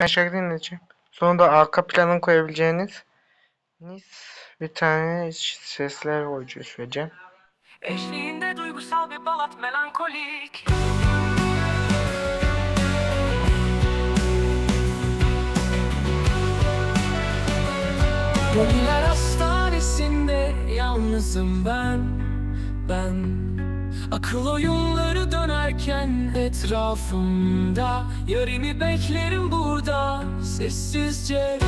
Şarkı dinleyeceğim. Sonra da arka planın koyabileceğiniz bir tane sesler koyacağız söyleyeceğim. Eşliğinde duygusal bir balat melankolik Gönüller hastanesinde yalnızım ben Ben Akıl oyunları dönerken etrafımda. Yarimi beklerim burada sessizce.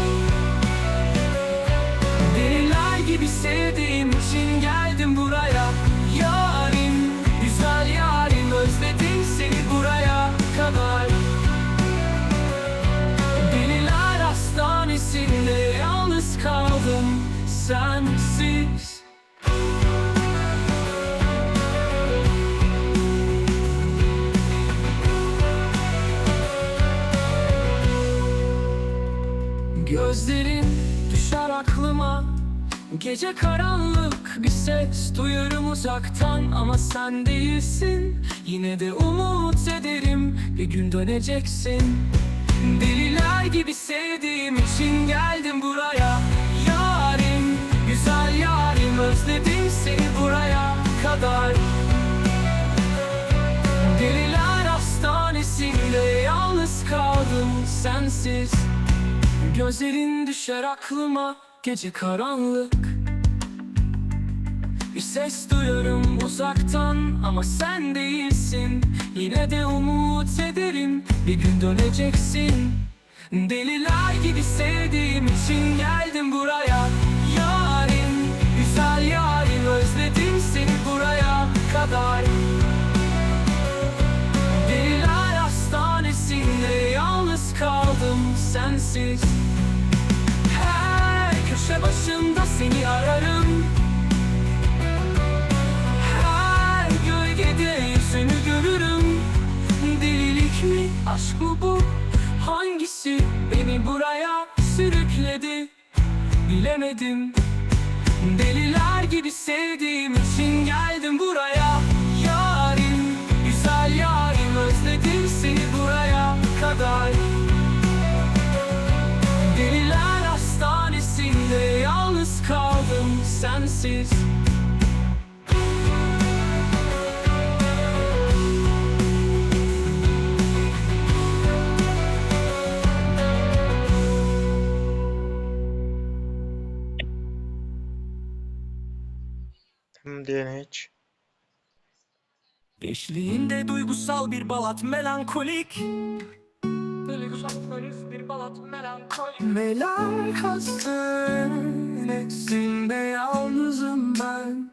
Deliler gibi sevdiğim için geldim buraya Gece karanlık bir ses duyarım uzaktan Ama sen değilsin. Yine de umut ederim Bir gün döneceksin. Deliler gibi sevdiğim için geldim buraya. Yarim, güzel yarim Özledim seni buraya kadar. Deliler hastanesinde yalnız kaldım sensiz. Gözlerin düşer aklıma gece karanlık. Bir ses duyarım uzaktan ama sen değilsin. Yine de umut ederim bir gün döneceksin. Deliler gibi sevdiğim için geldim buraya. Yarim, güzel yarim özledim seni buraya kadar. Deliler hastanesinde yalnız kaldım sensiz köşe başında seni ararım. Her gölgede yüzünü görürüm. Delilik mi aşk mı bu? Hangisi beni buraya sürükledi? Bilemedim. Deliler gibi sevdiğim için geldim buraya Diğerine hiç. Eşliğinde duygusal bir balat melankolik. Duygusal bir balat melankolik. Melank hastanesinde yalnızım ben.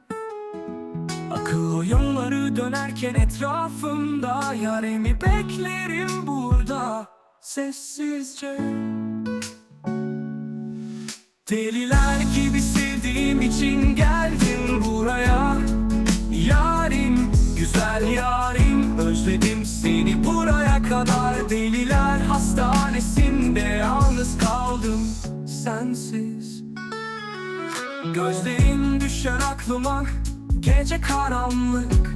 Akıl oyunları dönerken etrafımda Yaremi beklerim burada sessizce. Deliler gibi sevdiğim için geldim buraya Gözlerin düşer aklıma. Gece karanlık.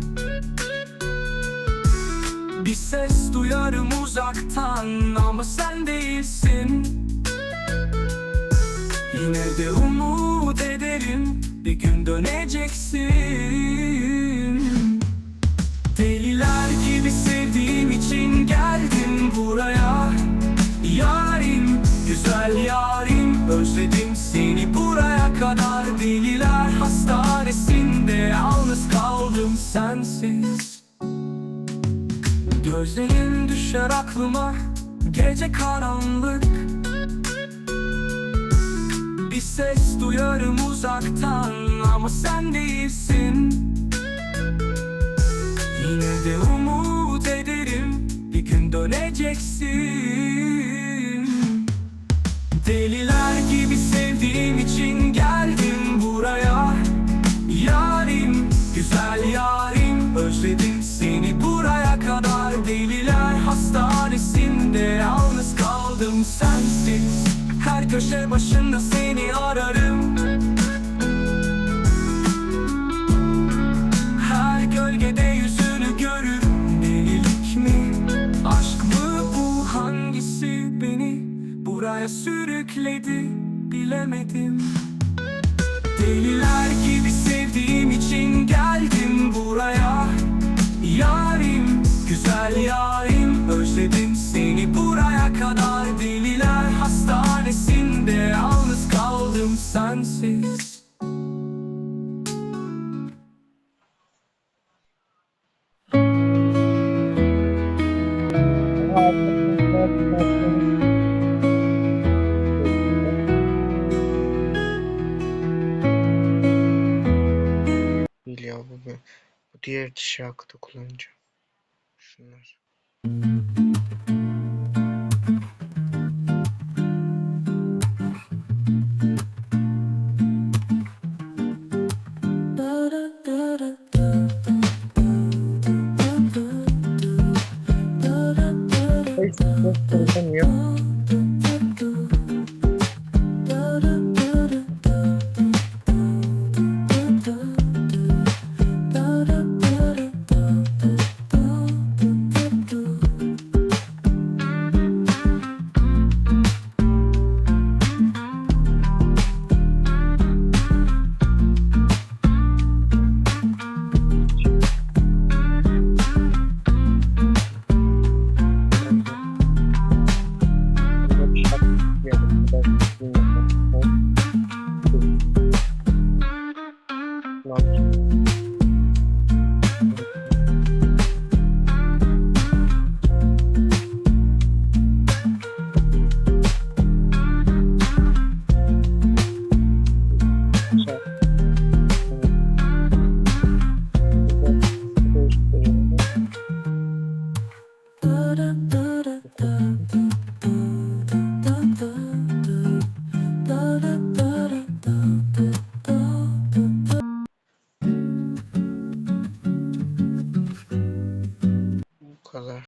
Bir ses duyarım uzaktan Ama sen değilsin. Yine de umut ederim Bir gün döneceksin. Deliler gibi sevdiğim için geldim buraya. Yarim, güzel yarim Özledim seni buraya sensiz. Gözlerin düşer aklıma Gece karanlık. Bir ses duyarım uzaktan ama sen değilsin. Yine de umut ederim bir gün döneceksin kaldım sensiz. Her köşe başında seni ararım. Her gölgede yüzünü görürüm. Delilik mi, aşk mı bu? Hangisi beni buraya sürükledi? Bilemedim. Deliler gibi sevdiğim için geldim buraya. Yarim, güzel yarim kadar Deliler hastanesinde Yalnız kaldım sensiz bu, diğer şarkıda kullanacağım. Şunlar. da da da da